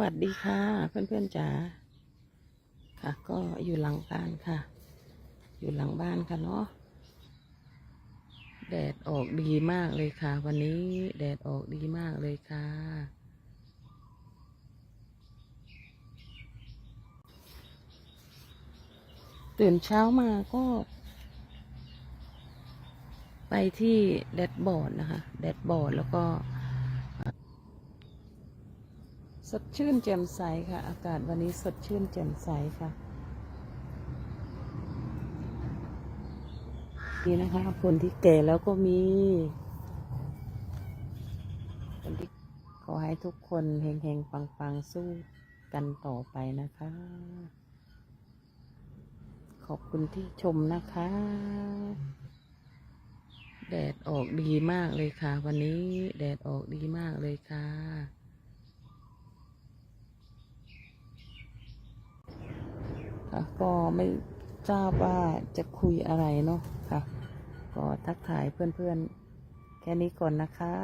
วัสดีค่ะ เพื่อนๆจ๋าค่ะ ก็อยู่หลังบ้านค่ะ อยู่หลังบ้านค่ะเนาะแดดออกดีมากเลยค่ะ วันนี้แดดออกดีมากเลยค่ะ ตื่นเช้ามาก็ ไปที่แดดบอร์ดนะคะ แดดบอร์ดแล้วก็ สดชื่นแจ่มใสค่ะ อากาศวันนี้สดชื่นแจ่มใสค่ะนี่นะคะคนที่แก่แล้วก็มีคนที่ขอให้ทุกคนเฮงๆ ปังๆ สู้กันต่อไปนะคะ ขอบคุณที่ชมนะคะ แดดออกดีมากเลยค่ะ วันนี้แดดออกดีมากเลยค่ะ ค่ะก็ไม่ทราบว่าจะคุยอะไรเนาะค่ะ ก็ทักทายเพื่อนๆ แค่นี้ก่อนนะคะ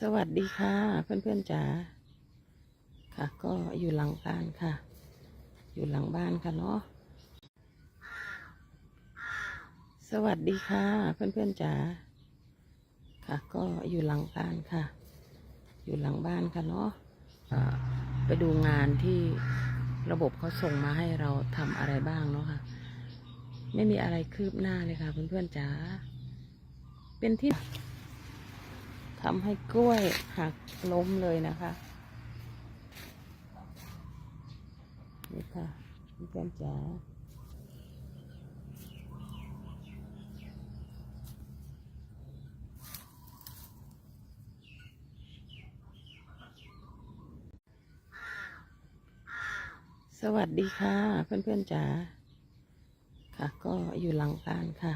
สวัสดีค่ะ เพื่อนๆจ๋าค่ะ ก็อยู่หลังบ้านค่ะ อยู่หลังบ้านค่ะเนาะสวัสดีค่ะ เพื่อนๆจ๋าค่ะ ก็อยู่หลังบ้านค่ะ อยู่หลังบ้านค่ะเนาะอ่า ไปดูงานที่ระบบเขาส่งมาให้เราทำอะไรบ้างเนาะค่ะ ไม่มีอะไรคืบหน้าเลยค่ะ เพื่อนๆจ๋าเป็นที่ทำให้กล้วยหักล้มเลยนะคะนี่ค่ะเพื่อนๆจ๋า สวัสดีค่ะเพื่อนๆจ๋าค่ะ ก็อยู่หลังบ้านค่ะ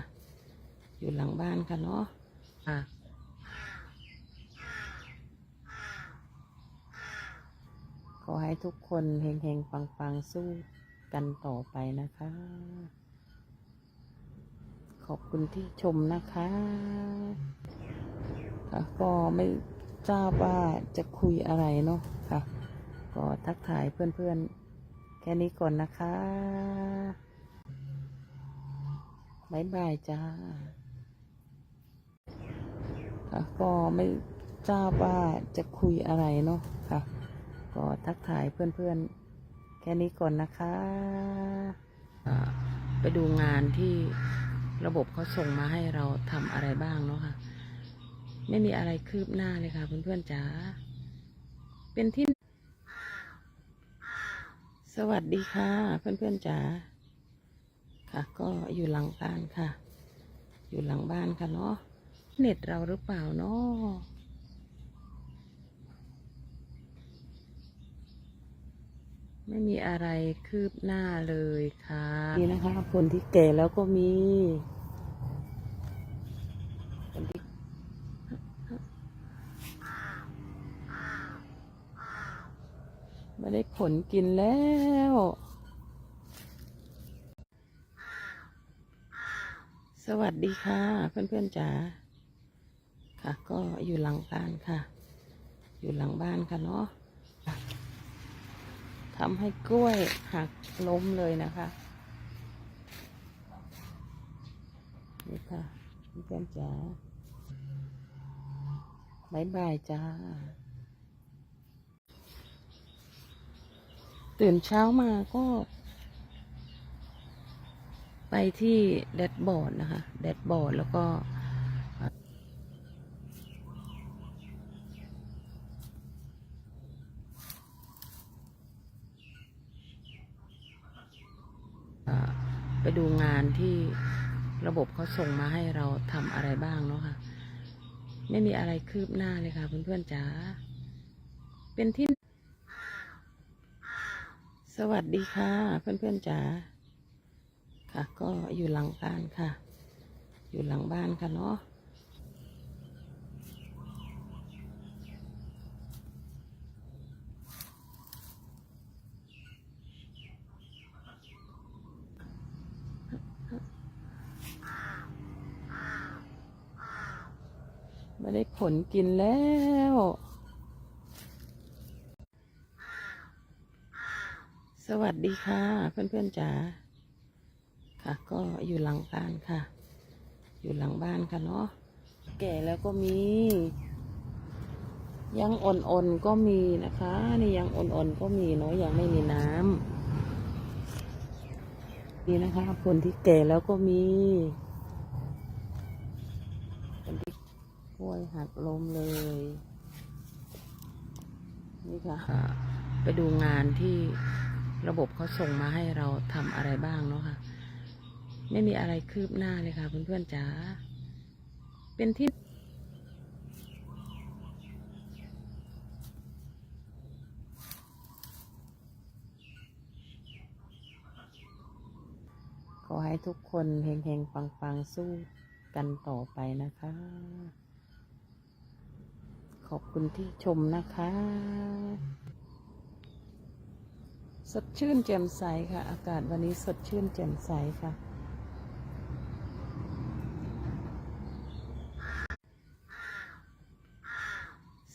อยู่หลังบ้านค่ะเนาะอะขอให้ทุกคนเฮงๆปังๆสู้กันต่อไปนะคะ ขอบคุณที่ชมนะคะค่ะก็ไม่ทราบว่าจะคุยอะไรเนาะค่ะ ก็ทักทายเพื่อนๆ ค่นี้ก่อนนะคะบายบายจ้าค่ะก็ไม่ทราบว่าจะคุยอะไรเนาะค่ะ ก็ทักทายเพื่อนๆ แค่นี้ก่อนนะคะไปดูงานที่ระบบเขาส่งมาให้เราทำอะไรบ้างเนาะค่ะ ไม่มีอะไรคืบหน้าเลยค่ะเพื่อนๆจ๋าเป็นที่ สวัสดีค่ะเพื่อนๆจ๋าค่ะ ก็อยู่หลังบ้านค่ะ อยู่หลังบ้านค่ะเนาะเน็ตเราหรือเปล่าเนาะไม่มีอะไรคืบหน้าเลยค่ะ นี่นะคะ คนที่แก่แล้วก็มีคนที่ ไม่ได้ขนกินแล้ว สวัสดีค่ะเพื่อนๆจ๋า ค่ะ ก็อยู่หลังบ้านค่ะ อยู่หลังบ้านค่ะเนาะทำให้กล้วยหักล้มเลยนะคะ นี่ค่ะเพื่อนๆจ๋าบายบายจ้า ตื่นเช้ามาก็ ไปที่แดดบอร์ดนะคะ แดดบอร์ดแล้วก็ไปดูงานที่ระบบเขาส่งมาให้เราทำอะไรบ้างเนาะค่ะ ไม่มีอะไรคืบหน้าเลยค่ะเพื่อนๆจ๋าเป็นที่ สวัสดีค่ะเพื่อนๆจ๋าค่ะ ก็อยู่หลังบ้านค่ะ อยู่หลังบ้านค่ะเนาะไม่ได้ผลกินแล้ว สวัสดีค่ะเพื่อนๆจ๋าค่ะ ก็อยู่หลังบ้านค่ะ อยู่หลังบ้านค่ะเนาะแก่แล้วก็มี ยังอ่อนๆก็มีนะคะนี่ยังอ่อนๆก็มีเนาะยังไม่มีน้ำนี่นะคะคนที่แก่แล้วก็มีคนที่กล้วยหักล้มเลย นี่ค่ะ ไปดูงานที่ ระบบเขาส่งมาให้เราทำอะไรบ้างเนาะค่ะ ไม่มีอะไรคืบหน้าเลยค่ะ เพื่อนๆจ๋าเป็นที่ขอให้ทุกคนเฮงๆ ปังๆ สู้กันต่อไปนะคะ ขอบคุณที่ชมนะคะ สดชื่นแจ่มใสค่ะ อากาศวันนี้สดชื่นแจ่มใสค่ะ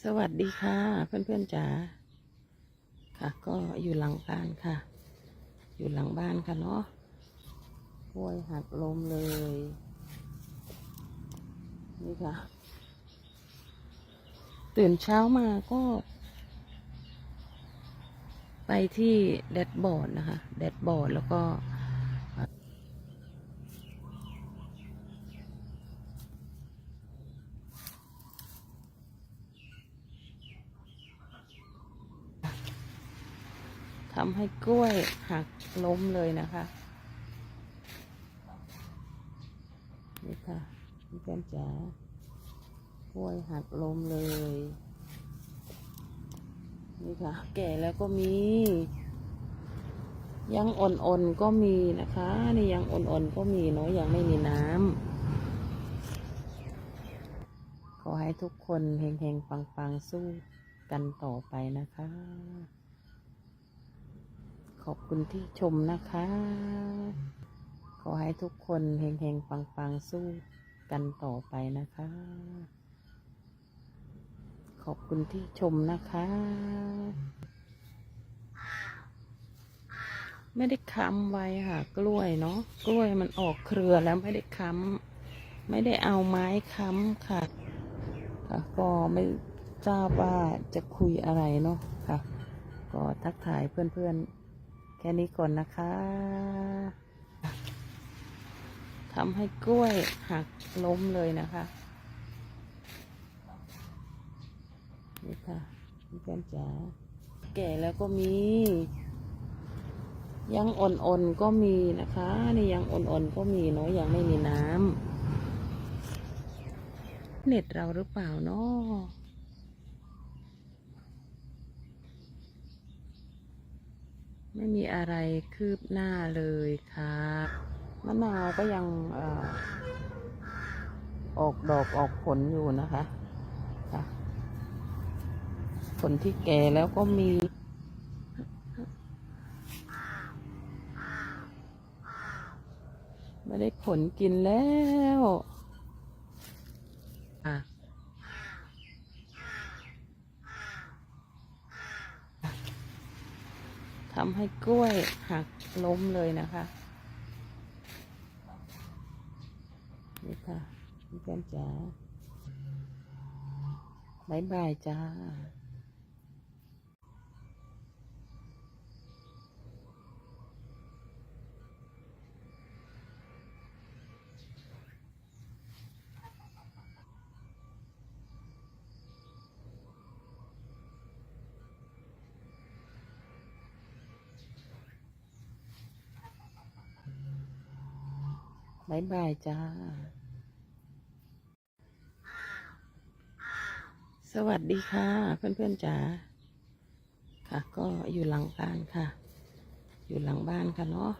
สวัสดีค่ะเพื่อนๆจ๋าค่ะ ก็อยู่หลังบ้านค่ะ อยู่หลังบ้านค่ะเนาะกล้วยหักลมเลย นี่ค่ะ ตื่นเช้ามาก็ ไปที่แดดบอร์ดนะคะ แดดบอร์ดแล้วก็ทำให้กล้วยหักล้มเลยนะคะ นี่ค่ะพี่แก้มจ๋ากล้วยหักล้มเลย นี่ค่ะ แก่แล้วก็มี ยังอ่อนๆก็มีนะคะนี่ยังอ่อนๆก็มีเนาะยังไม่มีน้ำขอให้ทุกคนเฮงๆปังๆสู้กันต่อไปนะคะ ขอบคุณที่ชมนะคะ ขอให้ทุกคนเฮงๆปังๆสู้กันต่อไปนะคะ ขอบคุณที่ชมนะคะ ไม่ได้ค้ำไว้ค่ะ กล้วยเนาะกล้วยมันออกเครือแล้วไม่ได้ค้ำไม่ได้เอาไม้ค้ำค่ะค่ะ ก็ไม่ทราบว่าจะคุยอะไรเนาะค่ะ ก็ทักทายเพื่อนๆ แค่นี้ก่อนนะคะทำให้กล้วยหักล้มเลยนะคะ นี่ค่ะพี่แก้มจ๋าแก่แล้วก็มี ยังอ่อนๆก็มีนะคะนี่ยังอ่อนๆก็มีเนาะยังไม่มีน้ำเน็ตเราหรือเปล่าเนาะไม่มีอะไรคืบหน้าเลยค่ะมะนาวก็ยังออออกดอกออกผลอยู่นะคะค่ะ ผลที่แก่แล้วก็มี ไม่ได้ผลกินแล้วอะทำให้กล้วยหักล้มเลยนะคะ นี่ค่ะพี่แก้มจ๋าบายบายจ้า บายบายจ้า สวัสดีค่ะ เพื่อนๆจ๋า ค่ะ ก็อยู่หลังบ้านค่ะ อยู่หลังบ้านค่ะเนาะ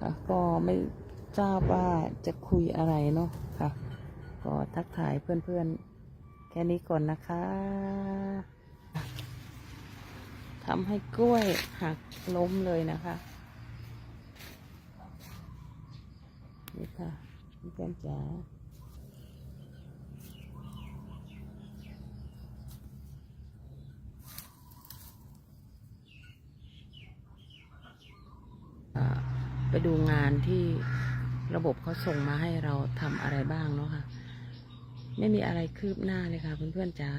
ค่ะก็ไม่ทราบว่าจะคุยอะไรเนาะค่ะ ก็ทักทายเพื่อนๆ ค่นี้ก่อนนะคะทำให้กล้วยหักล้มเลยนะคะ นี่ค่ะเพื่อนจ๋าอ่าไปดูงานที่ระบบเขาส่งมาให้เราทำอะไรบ้างเนาะค่ะ ไม่มีอะไรคืบหน้าเลยค่ะเพื่อนๆจ๋า